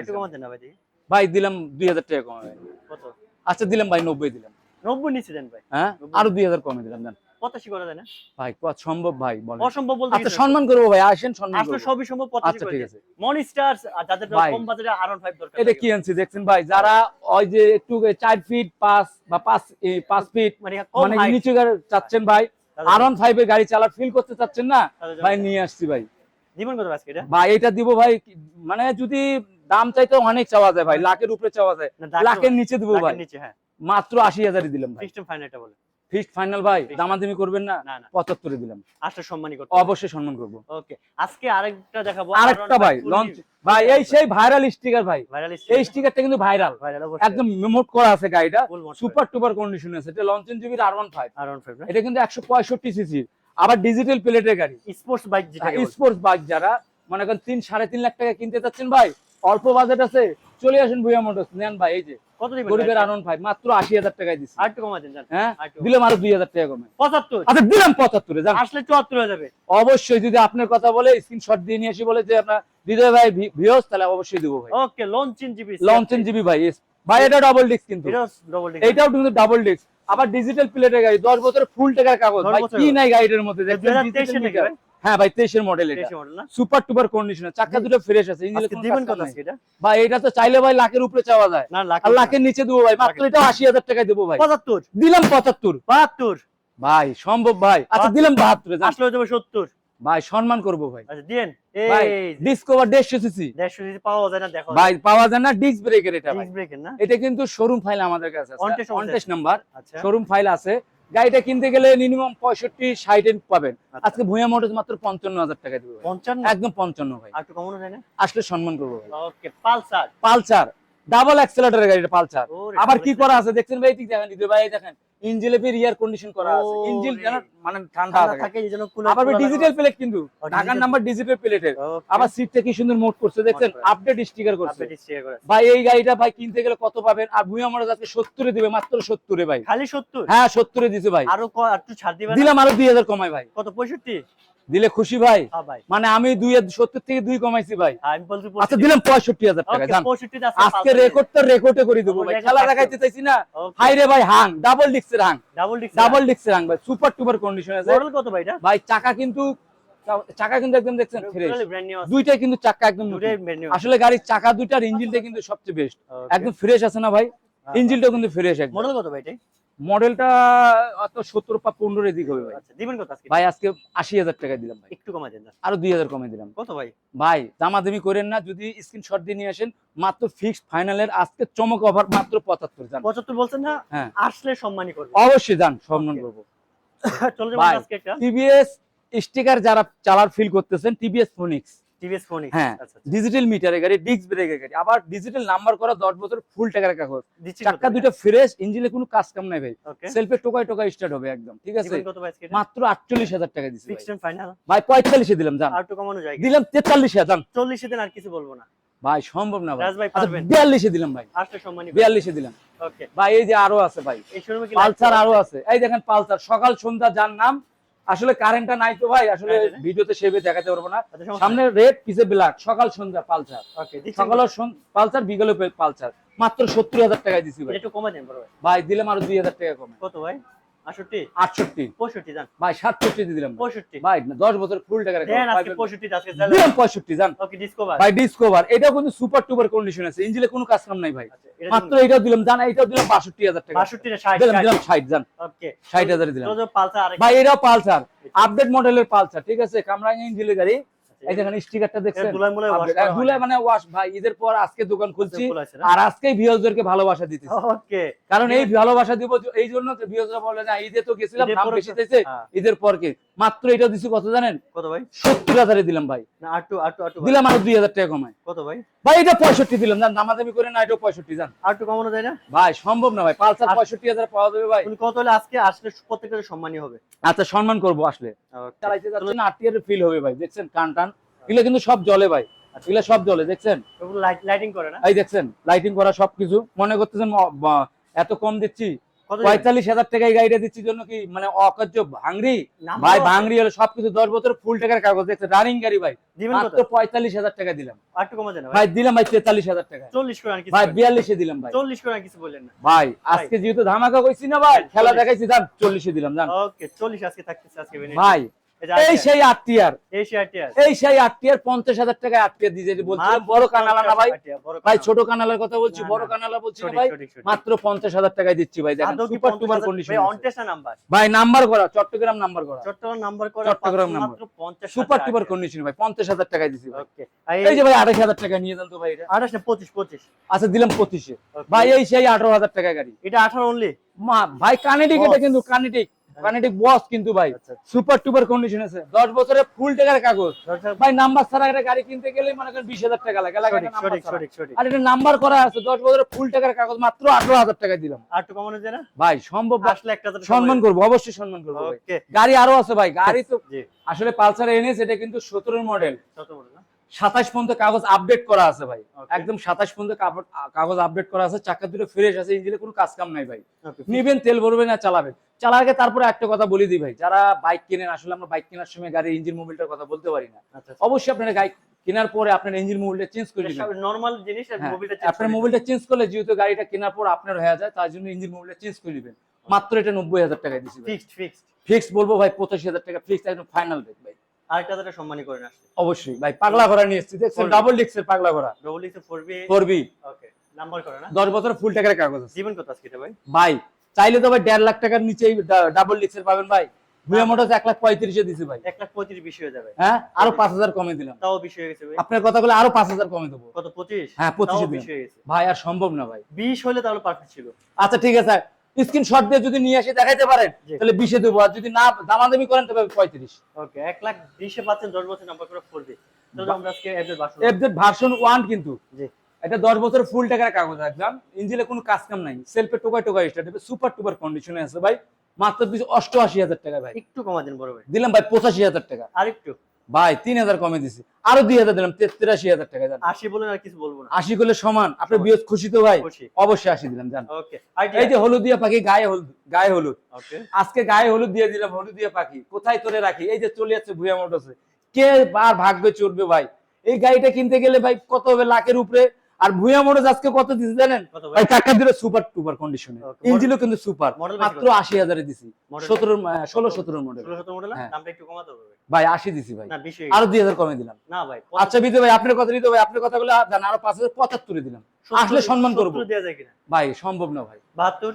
ভাই দিলাম দুই হাজার টাকা কমে কত? আচ্ছা দিলাম ভাই নব্বই দিলাম। 90 নিচে দেন ভাই। হ্যাঁ? আরও দুই হাজার কমে দিলাম জান 85 করা যায় না? ভাই সম্ভব ভাই বলেন। অসম্ভব বলতে আচ্ছা সম্মান করব ভাই আসেন সম্মান করব। সবই সম্ভব আচ্ছা ঠিক আছে। মনিস্টার্স যাদের কম বাজেটে আরন 5 দরকার এটা কি আনছি দেখছেন ভাই যারা ওই যে একটু চার ফিট পাঁচ বা পাঁচ পাঁচ ফিট মানে মানে নিচু চাচ্ছেন ভাই তাদের- আর ওয়ান ফাইভে গাড়ি চালা ফিল করতে চাচ্ছেন না ভাই নিয়ে আসছি ভাই। দিবেন কত আজকে এটা? ভাই এটা দিব ভাই মানে যদি দাম চাইতে অনেক চাওয়া যায় ভাই লাখের উপরে চাওয়া যায়। লাখের নিচে দিব ভাই। হ্যাঁ। মাত্র আশি হাজারই দিলাম ভাই। বলে। ফিক্সড ফাইনাল ভাই দামাদামি করবেন না দিলাম। আসলে সম্মানই করতে অবশ্যই সম্মান করব। ওকে আজকে আরেকটা দেখাবো। আরেকটা ভাই লঞ্চ ভাই এই সেই ভাইরাল স্টিকার ভাই। এই স্টিকারটা কিন্তু ভাইরাল একদম মেমোট করা আছে গাড়িটা। সুপার টুপার কন্ডিশন আছে। এটা জিবির R one five R one five এটা কিন্তু একশো পঁয়ষট্টি সিসির আবার ডিজিটাল প্লেটের গাড়ি। স্পোর্টস বাইক যেটা স্পোর্টস বাইক যারা মনে করেন তিন সাড়ে তিন লাখ টাকা কিনতে চাচ্ছেন ভাই অল্প বাজেট আছে চলে আসেন ভুয়া মোটরস। নেন ভাই এই যে কত দিবেন গরিবের আর ওয়ান মাত্র আশি হাজার টাকায় দিচ্ছি আর একটু কমা দেন হ্যাঁ? দিলাম আরও দুই হাজার টাকা কমে 75 আচ্ছা দিলাম পঁচাত্তরে যান। আসলে 74 হয়ে যাবে। অবশ্যই যদি আপনার কথা বলে স্ক্রিনশট দিয়ে নিয়ে আসি বলে যে আপনার হৃদয় ভাই ভিওস তাহলে অবশ্যই দেবো ভাই। ওকে লঞ্চিন জিবি লঞ্চেন জিবি ভাই ভাই এটা ডাবল ডিস্ক কিন্তু। এটা ডবল ডিক এইটাও কিন্তু ডাবল ডিস্ক আবার ডিজিটাল প্লেটের গাড়ি দশ বছরের ফুল টাকার কাগজ। ভাই কি নাই গাড়িটার মধ্যে? 2023 digital নাকি ভাই? হ্যাঁ ভাই তেইশের মডেল এটা। 23 মডেল সুপার টুপার কন্ডিশনার চাকা দুটো ফ্রেশ আছে ইঞ্জিনে দিবেন কত আজকে এটা? ভাই এটা তো চাইলে ভাই লাখের উপরে চাওয়া যায়। না আর লাখের নিচে দেবো ভাই মাত্র এটা আশি হাজার টাকায় দেবো ভাই। 75 দিলাম পঁচাত্তর। 72 ভাই সম্ভব ভাই। আচ্ছা দিলাম বাহাত্তর আসলে হয়ে 70 ভাই সম্মান করব ভাই। আচ্ছা দেন ভাই ডিসকভার দেড়শো সিসি দেড়শো যদি পাওয়া যায় না দেখো ভাই পাওয়া যায় না ডিস্ক ব্রেকের এটা ভাই। ডিস্ক ব্রেকের না? এটা কিন্তু শোরুম ফাইল আমাদের কাছে আছে। নাম্বার শোরুম ফাইল আছে। গাড়িটা কিনতে গেলে মিনিমাম পঁয়ষট্টি ষাট পাবেন। আচ্ছা। আজকে ভূয়া মোটর মাত্র পঞ্চান্ন হাজার টাকা দেবে পঞ্চান্ন? একদম পঞ্চান্ন ভাই। একটু কমানো যায় না? আসলে সম্মান করব ওকে পালসার। পালসার। ডাবল অ্যাক্সেলেটরের গাড়িটা পালসার। আবার কি করা আছে দেখছেন ভাই? ঠিক দেখেন দিদি ভাই দেখেন। ইঞ্জিলে ফির ইয়ার কন্ডিশন করা আছে। ইঞ্জিল যেন মানে ঠান্ডা থাকে। আবার ডিজিটাল প্লেট কিন্তু। ঢাকার নাম্বার ডিজিটাল প্লেটের আবার সিটটা কি সুন্দর মোড করছে দেখছেন? আপডেট স্টিকার করছে। ভাই এই গাড়িটা ভাই কিনতে গেলে কত পাবেন? আর ভুঁয়া মোটর আজকে সত্তরে দিবে মাত্র সত্তরে ভাই। খালি 70 হ্যাঁ সত্তরে দিছে ভাই। আরও একটু ছাড় দিবেন দিলাম আরও দুই হাজার কমাই ভাই। কত? 65 দিলে খুশি ভাই? হ্যাঁ মানে আমি দুই সত্তর থেকে দুই কমাইছি ভাই। হ্যাঁ, আচ্ছা দিলাম পঁয়ষট্টি হাজার টাকা জান। 65 তে আজকে রেকর্ডে করে দেবো ভাই। খেলা দেখাইতে চাইছি না? হাই রে ভাই হাং ডাবল ডিক্সের হাং। ডাবল ডিক্সের হাং। ভাই সুপার টুপার কন্ডিশন আছে। কত ভাই ভাই চাকা কিন্তু চাকা কিন্তু একদম দেখছেন ফ্রেশ কিন্তু চাকা একদম আসলে গাড়ির চাকা দুইটার ইঞ্জিনটা কিন্তু সবচেয়ে বেস্ট একদম ফ্রেশ আছে না ভাই? ইঞ্জিনটাও কিন্তু ফ্রেশ একদম। মডেল কত ভাই মডেলটা অত সত্তর বা পনেরো এদিক হবে ভাই। আচ্ছা দিবেন কত আজকে? ভাই আজকে আশি হাজার টাকা দিলাম ভাই। একটু কমা দেন আরও দুই হাজার কমে দিলাম। কত ভাই? ভাই দামাদামি করেন না যদি স্ক্রিনশট দিয়ে নিয়ে আসেন মাত্র ফিক্সড ফাইনালের আজকে চমক অফার মাত্র পঁচাত্তর জান। 75 বলছেন না হ্যাঁ। আসলে সম্মানই করবে। অবশ্যই যান সম্মান করব। চলে ভাই। আজকে একটা। টিভিএস স্টিকার যারা চালার ফিল করতেছেন টিভিএস ফোনিক্স টিভিএস ফোন হ্যাঁ। ডিজিটাল মিটারের গাড়ি ডিস্ক ব্রেকের গাড়ি। আবার ডিজিটাল নাম্বার করা দশ বছর ফুল টাকার কাগজ দিচ্ছি দুটো ফ্রেশ ইঞ্জিনে কোনো কাজ কাম নাই ভাই। সেলফে টোকায় টোকায় স্টার্ট হবে একদম ঠিক আছে? দিবেন কত ভাই আজকে মাত্র আটচল্লিশ হাজার টাকা দিচ্ছি ফিক্সড এন্ড ফাইনাল ভাই। পঁয়তাল্লিশে দিলাম জান। আর একটু কমানো যায়। দিলাম তেতাল্লিশ হাজার 40 এ দেন আর কিছু বলব না। ভাই সম্ভব না ভাই। আচ্ছা বিয়াল্লিশে দিলাম ভাই। বিয়াল্লিশে দিলাম। ভাই এই যে আরও আছে ভাই। পালসার আরও আছে। এই দেখেন পালসার। সকাল সন্ধ্যা যার নাম আসলে কারেন্টটা নাই তো ভাই আসলে হ্যাঁ, হ্যাঁ। ভিডিওতে সেভাবে দেখাতে পারব না। আচ্ছা সামনে রেড পিছে ব্ল্যাক সকাল সন্ধ্যা পালসার। সকাল পালসার বিকেলে পালসার। মাত্র সত্তর হাজার টাকা দিছি ভাই। একটু কমে দেন ভাই। দিলে আরও দুই হাজার টাকা কমে। কত ভাই? 68 আটষট্টি। 65 জান ভাই সাতষট্টি দিলাম। 65 ভাই দশ বছর ফুল টাকা দেন আজকে 65 আজকে দিলাম পঁয়ষট্টি জান ওকে ডিসকভার ভাই ডিসকভার এটাও কিন্তু সুপার টুপার কন্ডিশন আছে। ইঞ্জিনে কোনো কাজ কাম নাই ভাই। আচ্ছা মাত্র এটাও দিলাম জান এটাও দিলাম বাষট্টি হাজার টাকা। 62 না 60 দিলাম দিলাম ষাট জান ওকে। ষাট হাজার দিলাম। পালসার ভাই এটাও পালসার। আপডেট মডেলের পালসার ঠিক আছে? কামরাঙ্গা ইঞ্জিনের গাড়ি। এই দেখেন স্টিকারটা দেখছেন? মানে ওয়াশ ভাই ঈদের পর আজকে দোকান খুলছি আর আর আজকেই ভালোবাসা দিতেছি। ওকে। কারণ এই ভালোবাসা দিব এই জন্য তো বলে না ঈদে তো গেছিলাম দাম বেশি চাইছে হ্যাঁ। ঈদের পর কি? মাত্র এটা দিছি কত জানেন? কত ভাই? সত্তর হাজারে দিলাম ভাই। না আটটু আটটু আটটু দিলাম আরও দুই হাজার টাকা কমায় কত ভাই? ভাই এটা পঁয়ষট্টি দিলাম জান দামাদামি করে না এটাও পঁয়ষট্টি জান। আটটু কমানো যায় না? ভাই সম্ভব না ভাই। পালসার আর- পঁয়ষট্টি হাজার পাওয়া যাবে ভাই। উনি কত হলে আজকে? আসলে প্রত্যেকটা সম্মানই হবে। আচ্ছা সম্মান করব আসলে। Okay. চালাইতে যাচ্ছেন আটিয়ার ফিল হবে ভাই। দেখছেন কান টান। এগুলো কিন্তু সব জলে ভাই। এগুলো সব জলে দেখছেন? লাইটিং করে না? এই দেখছেন লাইটিং করা সবকিছু। মনে করতেছেন এত কম দিচ্ছি? পঁয়তাল্লিশ হাজার টাকায় গাড়িটা দিচ্ছি জন্য কি মানে অকার্য ভাঙরি ভাই? ভাঙরি হলো সবকিছু দশ বছর ফুল টাকার কাগজ দেখছেন? রানিং গাড়ি ভাই। মাত্র পঁয়তাল্লিশ হাজার টাকা দিলাম। কমা ভাই। দিলাম ভাই তেতাল্লিশ হাজার টাকা। 40 করে ভাই বিয়াল্লিশে দিলাম ভাই। 40 করে কিছু বললেন না। ভাই আজকে যেহেতু ধামাকা কইছি না ভাই খেলা দেখাইছি চল্লিশে দিলাম জান ওকে 40 আজকে থাকতেছে আজকে ভাই এই সেই। এই সেই পঞ্চাশ হাজার টাকায় আট দিয়ে বলছিলাম মাত্র বড় কানালা না ভাই? ভাই ছোট কানালার কথা বলছি বড় কানালা বলছি না ভাই? সঠিক, সঠিক। মাত্র পঞ্চাশ হাজার টাকায় দিচ্ছি ভাই দেখেন সুপার টুপার কন্ডিশন ভাই, on test না নাম্বার? করা চট্টগ্রাম নাম্বার করা। চট্টগ্রাম নাম্বার করে চট্টগ্রাম নাম্বার। সুপার টুপার কন্ডিশন ভাই পঞ্চাশ হাজার টাকায় দিচ্ছি ভাই। ওকে। আর এই যে ভাই হাজার টাকা নিয়ে যান তো ভাই না, 25, 25 আচ্ছা দিলাম পঁচিশে। ভাই এই সেই আঠারো হাজার টাকা গাড়ি। এটা 18 only? মা ভাই কানেডিক এটা কিন্তু কানেডিক কানেডিক বস কিন্তু ভাই। সুপার টুপার কন্ডিশন আছে। দশ বছরের ফুল টাকার কাগজ। ভাই নাম্বার ছাড়া একটা গাড়ি কিনতে গেলে মনে করেন বিশ হাজার টাকা লাগে। আর এটা নাম্বার করা আছে দশ বছরের ফুল টাকার কাগজ মাত্র আঠারো হাজার টাকা দিলাম। আর একটু কমানো যায় না? ভাই সম্ভব। আসলে একটা সম্মান করব অবশ্যই সম্মান করব গাড়ি আরও আছে ভাই গাড়ি তো আসলে পালসার এনএস এটা কিন্তু সতেরো মডেল? সাতাশ পর্যন্ত কাগজ আপডেট করা আছে ভাই। একদম সাতাশ পর্যন্ত কাগজ আপডেট করা আছে চাকা দুটো ফ্রেশ আছে ইঞ্জিনে কোনো কাজ কাম নাই ভাই। নিবেন তেল ভরবেন আর চালাবেন। চালার আগে তারপরে একটা কথা বলে দিই ভাই যারা বাইক কেনেন আসলে আমরা বাইক কেনার সময় গাড়ির ইঞ্জিন মোবিলটার কথা বলতে পারি না। আচ্ছা, আচ্ছা। অবশ্যই আপনার গাড়ি কেনার পরে আপনার ইঞ্জিন মোবিলটা চেঞ্জ করে দিবেন normal জিনিস হ্যাঁ, আপনার করে মোবিলটা চেঞ্জ করলে যেহেতু গাড়িটা কেনার পর আপনার হয়ে যায় তার জন্য ইঞ্জিন মোবিলটা চেঞ্জ করে দিবেন মাত্র এটা নব্বই হাজার টাকায় দিচ্ছি ফিক্সড Fixed, fixed। ফিক্স বলব ভাই পঁচাশি হাজার টাকা ফিক্স একদম ফাইনাল রেট ভাই। আরেকটা সম্মানী করেন আসলে। অবশ্যই ভাই পাগলা ঘোড়া নিয়ে এসেছি দেখছেন ডাবল ডিক্সের পাগলা ঘোড়া Double X A 4B okay, number করে না? দশ বছর ফুল টাকার কাগজ আছে জীবন কত আজকে ভাই? ভাই চাইলে তো ভাই লাখ টাকার নিচেই ডাবল ডিক্সের পাবেন ভাই ভুয়া মোটরস এক লাখ পঁয়ত্রিশে দিছি ভাই লাখ পঁয়ত্রিশ বেশি হয়ে যাবে। হ্যাঁ আরও পাঁচ হাজার কমে দিলাম তাও বেশি হয়ে গেছে ভাই। আপনার কথা বলে আরও পাঁচ হাজার কমে দেবো কত, 25? হ্যাঁ, 25 তাও হয়ে গেছে। ভাই আর সম্ভব না ভাই 20 হলে তাহলে perfect ছিল। আচ্ছা ঠিক আছে স্ক্রিনশট দিয়ে যদি নিয়ে এসে দেখাইতে পারেন তাহলে বিশে দেবো আর যদি না দামাদামি করেন তবে পঁয়ত্রিশ। ওকে, এক লাখ বিশে পাচ্ছেন, দশ বছর নাম্বার করে 4B তাহলে আমরা আজকে এদের বাসন এফজেড ভার্সন ওয়ান কিন্তু। এটা দশ বছর ফুল টাকার কাগজ ইঞ্জিনে কোনো কাজ কাম নাই। সেলফে টোকায় টোকায় স্টার্ট হবে সুপার টুপার কন্ডিশনে আছে ভাই। মাত্র অষ্টআশি হাজার টাকা ভাই। একটু কমা দেন বড় ভাই। দিলাম ভাই পঁচাশি হাজার টাকা। আরেকটু। ভাই তিন হাজার কমে দিছি। আরও দুই হাজার দিলাম তেরাশি হাজার টাকা জান। আশি বলেন আর কিছু বলব না। আশি করলে সমান। আপনি। বিয়োগ খুশি তো ভাই? অবশ্যই আশি দিলাম জান। এই যে হলুদ দিয়ে পাখি গায়ে হলুদ গায়ে হলুদ। আজকে গায়ে হলুদ দিয়ে দিলাম হলুদ দিয়ে পাখি। কোথায় তোরে রাখি? এই যে চলে যাচ্ছে ভুয়া মোটরসে কে বার ভাগ্য চড়বে ভাই? এই গাড়িটা কিনতে গেলে ভাই কত হবে? লাখের উপরে আর ভুয়া মোটরস আজকে কত দিছে জানেন? ভাই? টাকা দিলে সুপার টুপার কন্ডিশনে ইঞ্জিনও কিন্তু সুপার মাত্র? আশি হাজারে দিছি। সতেরো ষোলো সতেরো মডেল মডেল হ্যাঁ। দামটা একটু কমাতে হবে ভাই। আশি দিছি ভাই। আরও দুই হাজার কমে দিলাম। না ভাই আচ্ছা বিদ্যুৎ ভাই আপনার কথা দিতে ভাই আপনার কথাগুলো জান আরও পাঁচ হাজার পঁচাত্তরে দিলাম। আসলে সম্মান করব। ভাই সম্ভব না ভাই। বাহাত্তর?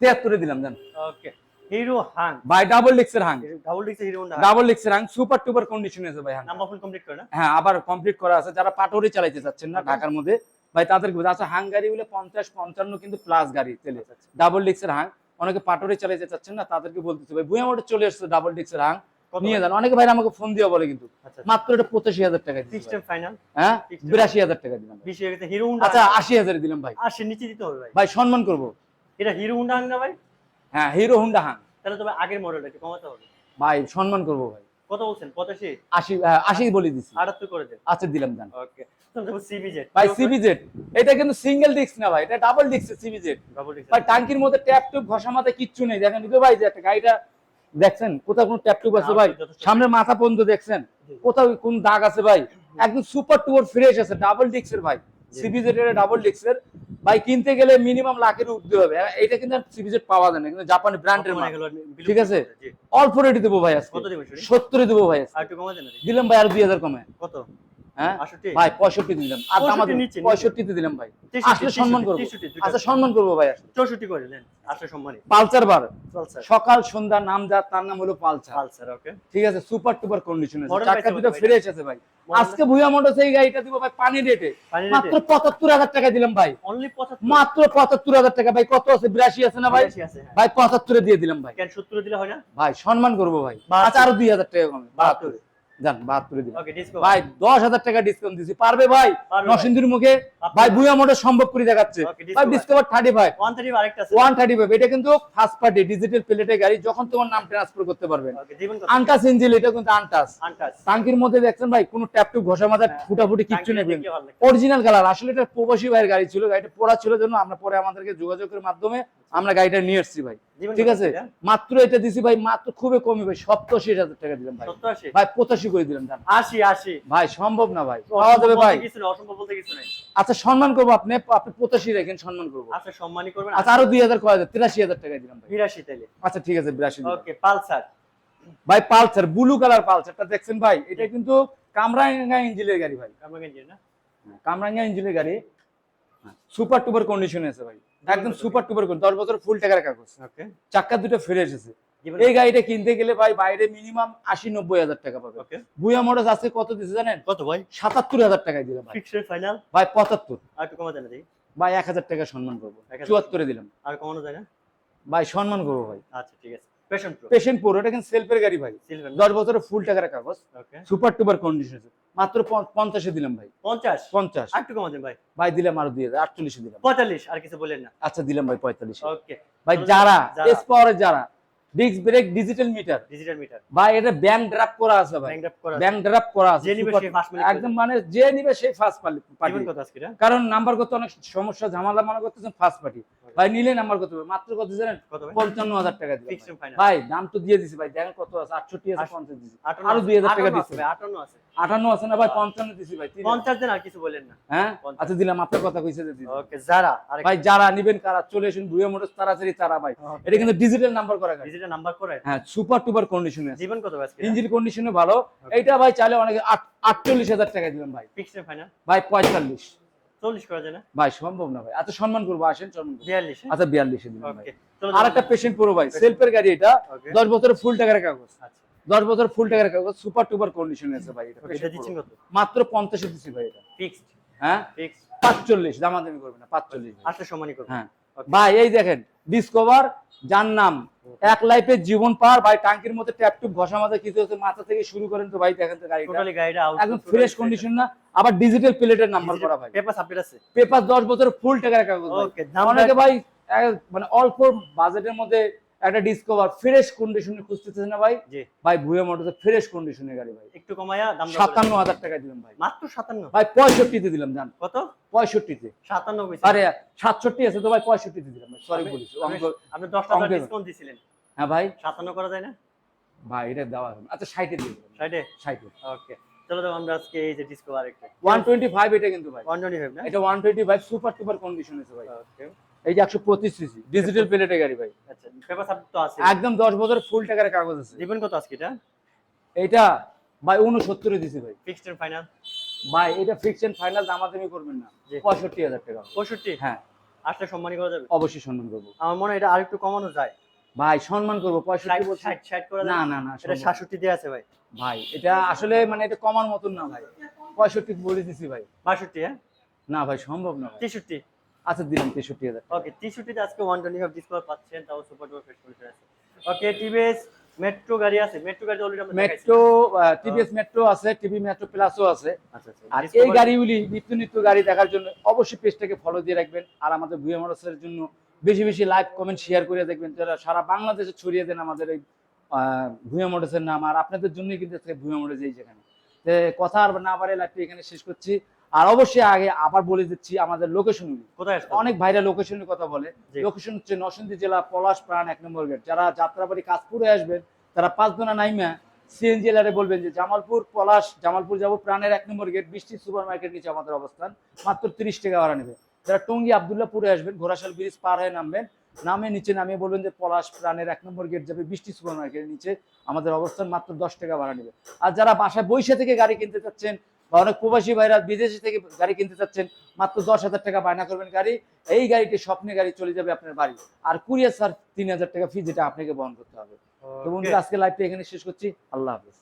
তিয়াত্তরে দিলাম জান। ওকে হিরো হাং। ভাই ডাবল ডিক্সের হাং। ডাবল ডিক্স হিরো হোন্ডা ডাবল ডিক্সের হাং সুপার টুপার কন্ডিশন আছে ভাই হাং। নাম্বার ফুল কমপ্লিট করে না? হ্যাঁ আবার কমপ্লিট করা আছে। যারা পাটোরি চালাইতে চাচ্ছেন না ঢাকার মধ্যে ভাই তাদেরকে আচ্ছা হাং গাড়ি হলে পঞ্চাশ পঞ্চান্ন কিন্তু প্লাস গাড়ি আচ্ছা, আচ্ছা। ডাবল ডিক্সের হাং অনেকে পাটোরি চালাইতে চাচ্ছেন না তাদেরকে বলতেছে ভাই বুয়া মোটর চলে এসছে ডাবল ডিক্সের হাং। নিয়ে? যান। অনেকে ভাই আমাকে ফোন দিয়ে বলে কিন্তু। আচ্ছা মাত্র এটা পঁচাশি হাজার টাকা সিস্টেম ফাইনাল হ্যাঁ? বিরাশি হাজার টাকা দিলাম। হিরো হোন্ডা আচ্ছা আশি হাজারে দিলাম ভাই। আশি নিচে দিতে হবে ভাই। ভাই সম্মান করব। এটা হিরো হোন্ডা হাং না ভাই? হ্যাঁ হিরো হুন্ডা হাং তাহলে তবে আগের মডেলটা একটু কমাতে হবে। ভাই সম্মান করব ভাই। কত বলছেন? পঁচাশি? আশি আশি বলে দিছি। আটাত্তর করে দেন। আচ্ছা দিলাম জান ওকে। সিবিজেড ভাই সিবিজেড এটা কিন্তু সিঙ্গেল ডিস্ক না ভাই এটা ডাবল ডিস্ক সিবিজেড ভাই টাঙ্কির মধ্যে ট্যাপ টুপ ঘষা মাথা কিচ্ছু নেই। দেখেন ভাই যে একটা গাড়িটা দেখছেন কোথাও কোনো ট্যাপ টুপ আছে ভাই। সামনের মাথা পর্যন্ত দেখছেন? কোথাও কোন দাগ আছে ভাই? একদম সুপার টুপার ফ্রেশ আছে ডাবল ডিস্কের ভাই। সিবিজেড এর ডাবল ডিস্কের ভাই কিনতে গেলে মিনিমাম লাখের উঠতে হবে। এটা কিন্তু সিবিজেড পাওয়া যায় না কিন্তু জাপানি ব্র্যান্ডের মাল। ঠিক আছে? অল্প রেটে দেবো ভাই আজকে। সত্তরে দেবো ভাই দিলাম ভাই আর দুই হাজার কমে। কত? হ্যাঁ? ভাই পঁয়ষট্টি দিলাম। আর দাম 65 নিচে, নিচে। পঁয়ষট্টিতে দিলাম ভাই। আসলে সম্মান করব। আচ্ছা সম্মান করব ভাই আসলে। চৌষট্টি করে দেন আসলে সম্মানী। পালসার বার। সকাল সন্ধ্যা নাম যার তার নাম হলো পালসার। Pulsar okay. ঠিক আছে সুপার টুপার কন্ডিশন আছে। Model চাকা দুটো ভাই। ফ্রেশ আছে ভাই। আজকে ভুয়া মোটরস এই গাড়িটা দিব ভাই পানি রেটে মাত্র পঁচাত্তর হাজার টাকা দিলাম ভাই। মাত্র পঁচাত্তর হাজার টাকা। ভাই কত আছে? বিরাশি আছে না ভাই? হ্যাঁ। ভাই পঁচাত্তরে দিয়ে দিলাম ভাই। সত্তর দিলে হয় না? ভাই সম্মান করব ভাই। আচ্ছা আরও দুই হাজার টাকা কমে বাহাত্তরে। যান বাহাত্তরে ওকে ভাই দশ হাজার টাকা ডিসকাউন্ট দিছি। পারবে ভাই? নরসিংদীর মুখে? ভাই ভুয়া মোটর সম্ভব করে দেখাচ্ছে। ভাই Discover thirty five one thirty five এটা কিন্তু ফার্স্ট পার্টি ডিজিটাল গাড়ি। যখন তোমার নাম ট্রান্সফার করতে পারবেন। আনটাস ইঞ্জিন এটা কিন্তু আনটাস টাঙ্কির মধ্যে দেখছেন ভাই কোনো ট্যাপ টুপ ঘষা হ্যাঁ, ফুটাফুটি কিচ্ছু। অরিজিনাল কালার আসলে এটা প্রবাসী ভাইয়ের গাড়ি ছিল গাড়িটা পড়া ছিল জন্য আমরা পরে আমাদেরকে যোগাযোগের মাধ্যমে আমরা গাড়িটা নিয়ে এসেছি ভাই। ঠিক আছে? মাত্র এটা দিছি ভাই মাত্র খুবই কমই ভাই। সপ্তাশি হাজার টাকা দিলাম ভাই। ভাই পঁচাশি করে দিলাম জান। আশি আশি ভাই সম্ভব না ভাই। পাওয়া যাবে ভাই। কিছু নেই, অসম্ভব বলতে কিছু নেই। আচ্ছা সম্মান করব আপনি আপনি পঁচাশি রেখেন সম্মান করব। আচ্ছা সম্মানী করবেন। আচ্ছা আরও দুই হাজার কয় হাজার তিরাশি হাজার টাকা দিলাম ভাই। বিরাশি তাইলে। আচ্ছা ঠিক আছে বিরাশি দিলাম। Okay Pulsar. ভাই পালসার ব্লু কালার পালসারটা দেখছেন ভাই? এটা কিন্তু কামরাঙ্গা ইঞ্জিনের গাড়ি ভাই। কামরাঙ্গা ইঞ্জিন না? কামরাঙ্গা ইঞ্জিনের গাড়ি। সুপার টুপার কন্ডিশনে আছে ভাই। একদম সুপার টুপার দশ বছর ফুল টাকার কাগজ। ওকে। চাক্কা দুটো ফিরে এসেছে। জীবন এই গাড়িটা কিনতে গেলে ভাই বাইরে মিনিমাম আশি নব্বই হাজার টাকা পাবে। বুয়া মোটরস আজকে কত দিচ্ছে জানেন? কত ভাই? সাতাত্তর হাজার টাকায় দিলাম ভাই। ফাইনাল ভাই পঁচাত্তর। আর একটু কমা দেন ভাই এক হাজার টাকা সম্মান করব। চুয়াত্তরে দিলাম। আর কমানো যায় না ভাই সম্মান করব ভাই। আচ্ছা ঠিক আছে। পেশেন্ট প্রো এটা কিন্তু সেলফের গাড়ি ভাই। দশ বছরের ফুল টাকার কাগজ। সুপার টুপার কন্ডিশন মাত্র পঞ্চাশে দিলাম ভাই। 50 পঞ্চাশ। আর একটু কমা ভাই। ভাই দিলাম আরও দুই হাজার আটচল্লিশে দিলাম। 45 আর কিছু বলেন না। আচ্ছা দিলাম ভাই পঁয়তাল্লিশ। ওকে ভাই যারা যারা। এস পাওয়ারের যারা disc brake digital meter digital meter ভাই এটা ব্যাংক ড্রাফট করা আছে ভাই। ব্যাংক ড্রাফট করা আছে। যে নিবে Super- সে ফার্স্ট একদম মানে যে নিবে সেই ফার্স্ট পার্টি? কারণ নাম্বার করতে অনেক সমস্যা ঝামেলা মনে করতেছেন ফার্স্ট পার্টি ভাই নিলে নাম্বার কত হবে? মাত্র কত জানেন? পঞ্চান্ন হাজার টাকা দিবে ভাই। দাম তো দিয়ে দিছি ভাই। দেখেন কত আছে? আটষট্টি আছে আট- পঞ্চাশ দিছি। 58 আরও 2000 টাকা 58 দিচ্ছে। আছে 58 আছে। আটান্ন আছে না ভাই? পঞ্চান্ন দিছি ভাই। 50 দেন আর কিছু বলেন না। হ্যাঁ? আচ্ছা দিলাম আপনার কথা কইছে যে ওকে যারা ভাই যারা নিবেন কারা? চলে আসুন ভুয়া মোটরস তাড়াতাড়ি তারা ভাই। এটা কিন্তু ডিজিটাল নাম্বার করা ডিজিটাল নাম্বার করে হ্যাঁ সুপার টুপার কন্ডিশনে আছে। জীবন কত আজকে? ইঞ্জিন কন্ডিশনে ভালো। এইটা ভাই চাইলে অনেকে আট- আটচল্লিশ হাজার টাকা দিলাম ভাই। ফিক্সড ফাইনাল ভাই পঁয়তাল্লিশ। 40 করা যায় না? ভাই সম্ভব না ভাই। এত সম্মান করব আসেন করব। 42 আচ্ছা বিয়াল্লিশে দিলাম আর একটা পেশেন্ট পুরো ভাই। সেলফের গাড়ি এটা। দশ বছরের ফুল টাকার কাগজ। আচ্ছা। দশ বছর ফুল টাকার সুপার টুপার কন্ডিশনে আছে ভাই এটা দিচ্ছেন কত? মাত্র পঞ্চাশে দিচ্ছি ভাই এটা। ফিক্সড হ্যাঁ? ফিক্সড পাঁচচল্লিশ দামাদামি করবে না পাঁচচল্লিশ সম্মানই করব হ্যাঁ। ভাই এই দেখেন ডিসকভার যার নাম এক লাইফের জীবন পার ভাই টাঙ্কির মধ্যে ট্যাপ টুপ ঘষা মাথা কিছু হচ্ছে মাথা থেকে শুরু করেন তো ভাই দেখেন তো গাড়িটা। একদম ফ্রেশ কন্ডিশন না আবার ডিজিটাল প্লেটের নাম্বার করা ভাই। পেপার আছে? পেপার দশ বছর ফুল টাকার কাগজ ওকে দাম অনেকে ভাই মানে অল্প বাজেটের মধ্যে একটা ডিসকভার ফ্রেশ কন্ডিশনে খুঁজতেছে না ভাই? ভাই ভুয়া মোটরসে ফ্রেশ কন্ডিশনের গাড়ি ভাই। একটু কমায়া দাম দর করে সাতান্ন হাজার টাকা দিলাম ভাই। মাত্র 57 ভাই পঁয়ষট্টিতে দিলাম জান। কত? পঁয়ষট্টিতে। 57 কইছেন আরে সাতষট্টি আছে তো ভাই পঁয়ষট্টিতে দিলাম সরি বলিস। আপনি 10 টাকা ডিসকাউন্ট দিছিলেন। হ্যাঁ ভাই। 57 করা যায় না? ভাই এটা দেওয়া। আচ্ছা ষাটে দিয়ে দিলাম। সাইডে ষাটে। ওকে। চলো তো আমরা আজকে এই যে ডিসকভার একটা ওয়ান টোয়েন্টি ফাইভ এটা কিন্তু ভাই। 125 না? এটা one twenty five super টুপার condition আছে ভাই। ওকে। এই যে একশো পঁচিশ সিসি ডিজিটাল প্লেটের গাড়ি ভাই। আচ্ছা পেপার তো আছে। একদম দশ বছর ফুল টাকার কাগজ আছে। জীবন কত আজকে এটা? এইটা ভাই উনসত্তরে দিছি ভাই। ফিক্সড ফাইনাল ভাই এটা ফিক্সড ফাইনাল দামাদামি করবেন না। পঁয়ষট্টি হাজার টাকা। 65 হ্যাঁ। আসলে সম্মানই করা যাবে? অবশ্যই সম্মান করব। আমার মনে হয় এটা আরেকটু কমানো যায়। ভাই সম্মান করব 60 পঁয়ষট্টি বলছি 60 60 করা না না না এটা। 66 দিয়ে আছে ভাই। ভাই এটা আসলে মানে এটা কমার মতন না ভাই। পঁয়ষট্টি বলে দিছি ভাই। 62 হ্যাঁ? না ভাই সম্ভব না 63 আচ্ছা দিলাম তেষট্টি হাজার ওকে 63 তে আজকে 125 ডিসকাউন্ট পাচ্ছেন তাও সুপার ডুপার ফ্রেশ কন্ডিশন আছে। ওকে টিভিএস মেট্রো গাড়ি আছে মেট্রো গাড়ি অলরেডি আমরা মেট্রো টিভিএস মেট্রো আছে টিভি মেট্রো প্লাসও আছে। আচ্ছা আচ্ছা আর এই গাড়িগুলি নিত্য নিত্য গাড়ি দেখার জন্য অবশ্যই পেজটাকে ফলো দিয়ে রাখবেন। আর আমাদের ভুয়া মোটরসের জন্য বেশি বেশি লাইক কমেন্ট শেয়ার করে দেখবেন। যারা সারা বাংলাদেশে ছড়িয়ে দেন আমাদের এই ভুয়া মোটরসের নাম। আর আপনাদের জন্যই কিন্তু ভুয়া মোটরস এই যেখানে। কথা আর না পারে লাইভটি এখানে শেষ করছি। আর অবশ্যই আগে আবার বলে দিচ্ছি আমাদের লোকেশনগুলি কোথায় অনেক ভাইরা লোকেশনের কথা বলে। লোকেশন হচ্ছে নরসিংদী জেলা পলাশ প্রাণ এক নম্বর গেট। যারা যাত্রাবাড়ি কাজপুরে আসবেন তারা পাঁচদোনা নাইমা সিএনজি এলারে বলবেন যে জামালপুর পলাশ জামালপুর যাব প্রাণের এক number gate Brishti super market নিচে আমাদের অবস্থান। মাত্র তিরিশ টাকা ভাড়া নেবে। যারা টঙ্গী আবদুল্লাপুরে আসবেন ঘোড়াশাল ব্রিজ পার হয়ে নামবেন নামে নিচে নামিয়ে বলবেন যে পলাশ প্রাণের এক নম্বর গেট যাবে বৃষ্টি সুপার মার্কেটের নিচে আমাদের অবস্থান মাত্র দশ টাকা ভাড়া নেবে। আর যারা বাসায় বৈশা থেকে গাড়ি কিনতে চাচ্ছেন বা অনেক প্রবাসী ভাইরা বিদেশে থেকে গাড়ি কিনতে চাচ্ছেন মাত্র দশ হাজার টাকা বায়না করবেন গাড়ি এই গাড়িটি স্বপ্নে গাড়ি চলে যাবে আপনার বাড়ি। আর কুরিয়ার স্যার তিন হাজার টাকা ফি যেটা আপনাকে বহন করতে হবে। তো. বন্ধুরা আজকে লাইভটা এখানে শেষ করছি। আল্লাহ হাফিজ।